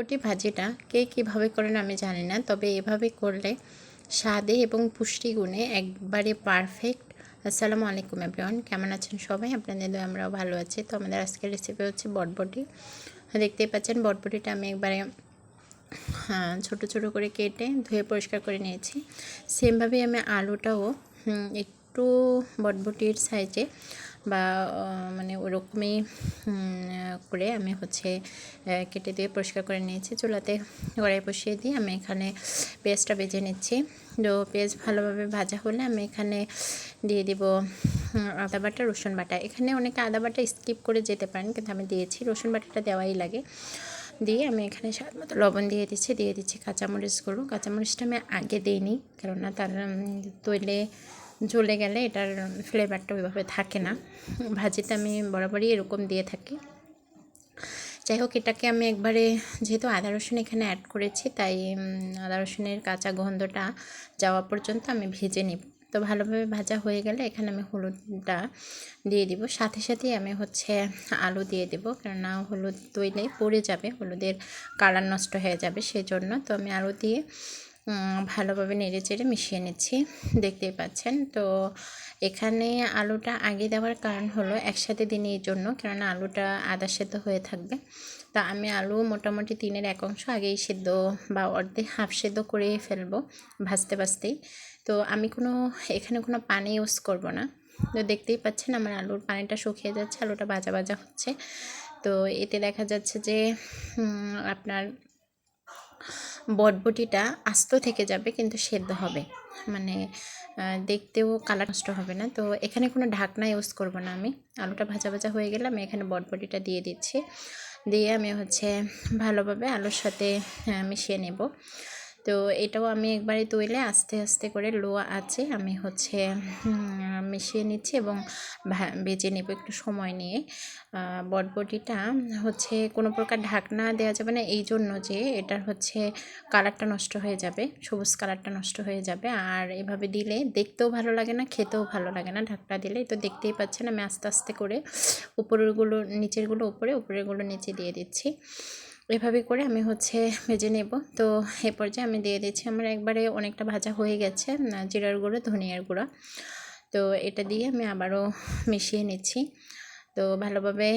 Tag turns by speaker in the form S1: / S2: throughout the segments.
S1: বটবটি ভাজিটা কে কীভাবে করেন আমি জানি না তবে এভাবে করলে স্বাদে এবং পুষ্টিগুণে একবারে পারফেক্ট আসসালামু আলাইকুম এভরিওয়ান কেমন আছেন সবাই? আপনাদের দয়ে আমরাও ভালো আছি। তো আমাদের আজকের রেসিপি হচ্ছে বটবটি। দেখতেই পাচ্ছেন বটবটিটা আমি একবারে হ্যাঁ, ছোট ছোট করে কেটে ধুয়ে পরিষ্কার করে নিয়েছি। সেমভাবে আমি আলুটাও একটু বটবটির সাইজে বা মানে ওরকমই করে আমি হচ্ছে কেটে দিয়ে পরিষ্কার করে নিয়েছি। চুলাতে কড়াই বসিয়ে দিয়ে আমি এখানে পেঁয়াজটা বেজে নিচ্ছি। তো পেঁয়াজ ভালোভাবে ভাজা হলে আমি এখানে দিয়ে দিব আদা বাটা, রসুন বাটা। এখানে অনেকে আদা বাটা স্কিপ করে যেতে পারেন, কিন্তু আমি দিয়েছি। রসুন বাটাটা দেওয়াই লাগে। দিয়ে আমি এখানে স্বাদ মতো লবণ দিয়ে দিচ্ছি দিয়ে দিচ্ছি কাঁচামরিচগুলো কাঁচামরিচটা আমি আগে দিইনি, কেননা তার তৈলে জ্বলে গেলে এটার ফ্লেভারটা ওইভাবে থাকে না। ভাজিতে আমি বরাবরই এরকম দিয়ে থাকি। যাই হোক, এটাকে আমি একবারে, যেহেতু আদা রসুন এখানে অ্যাড করেছি, তাই আদা রসুনের কাঁচা গন্ধটা যাওয়া পর্যন্ত আমি ভেজে নিব। তো ভালোভাবে ভাজা হয়ে গেলে এখানে আমি হলুদটা দিয়ে দিব। সাথে সাথেই আমি হচ্ছে আলু দিয়ে দেব, কেননা হলুদ দইলে পড়ে যাবে। হলুদের কালার নষ্ট হয়ে যাবে সেই জন্য তো আমি আলু দিয়ে ভালোভাবে নেড়ে চেড়ে মিশিয়ে নিচ্ছি। দেখতেই পাচ্ছেন? তো এখানে আলুটা আগে দেওয়ার কারণ হলো একসাথে দিনে এই জন্য, কেননা আলুটা আদা সেদ্ধ হয়ে থাকবে। তা আমি আলু মোটামুটি তিনের এক অংশ আগেই সেদ্ধ বা অর্ধেক হাফ সেদ্ধ করে ফেলব ভাজতে ভাজতেই। তো আমি কোনো, এখানে কোনো পানি ইউজ করব না। তো দেখতেই পাচ্ছেন আমার আলুর পানিটা শুকিয়ে যাচ্ছে, আলুটা ভাজা ভাজা হচ্ছে। তো এতে দেখা যাচ্ছে যে আপনার বটবটিটা আস্ত থেকে যাবে, কিন্তু সেদ্ধ হবে। মানে দেখতেও কালার নষ্ট হবে না। তো এখানে কোনো ঢাকনা ইউজ করব না আমি। আলুটা ভাজা ভাজা হয়ে গেলে আমি এখানে বটবটিটা দিয়ে দিচ্ছি। দিয়ে আমি হচ্ছে ভালোভাবে আলুর সাথে মিশিয়ে নেব। তো এটাও আমি একবারে তৈলে আস্তে আস্তে করে লো আছে আমি হচ্ছে মিশিয়ে নিচ্ছি এবং বেজে নেব একটু সময় নিয়ে। বটবটিটা হচ্ছে কোনো প্রকার ঢাকনা দেওয়া যাবে না, এই জন্য যে এটার হচ্ছে কালারটা নষ্ট হয়ে যাবে, সবুজ কালারটা নষ্ট হয়ে যাবে। আর এভাবে দিলে দেখতেও ভালো লাগে না, খেতেও ভালো লাগে না ঢাকনা দিলে। তো দেখতেই পাচ্ছেন আমি আস্তে আস্তে করে উপরেরগুলো, নিচেরগুলো উপরে, উপরেরগুলো নিচে দিয়ে দিচ্ছি। এভাবে করে আমি হচ্ছে ভেজে নেব। তো এ পর্যায়ে আমি দিয়ে দিচ্ছি, আমার একবারে অনেকটা ভাজা হয়ে গেছে জিরার গুঁড়ো, ধনিয়ার গুঁড়ো। তো এটা দিয়ে আমি আবারও মিশিয়ে নিচ্ছি। তো ভালোভাবে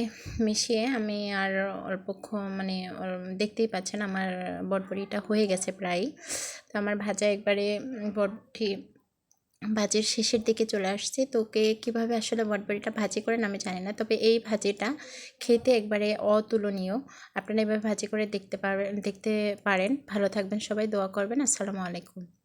S1: মিশিয়ে আমি আর অল্প মানে দেখতেই পাচ্ছেন আমার বটবড়িটা হয়ে গেছে প্রায় তো আমার ভাজা একবারে বটটি ভাজির শেষের দিকে চলে আসছি। তো কে কীভাবে আসলে বটবড়িটা ভাজি করেন আমি জানি না। তবে এই ভাজিটা খেতে একবারে অতুলনীয়। আপনারা এভাবে ভাজি করে দেখতে পারবেন দেখতে পারেন। ভালো থাকবেন সবাই, দোয়া করবেন। আসসালামু আলাইকুম।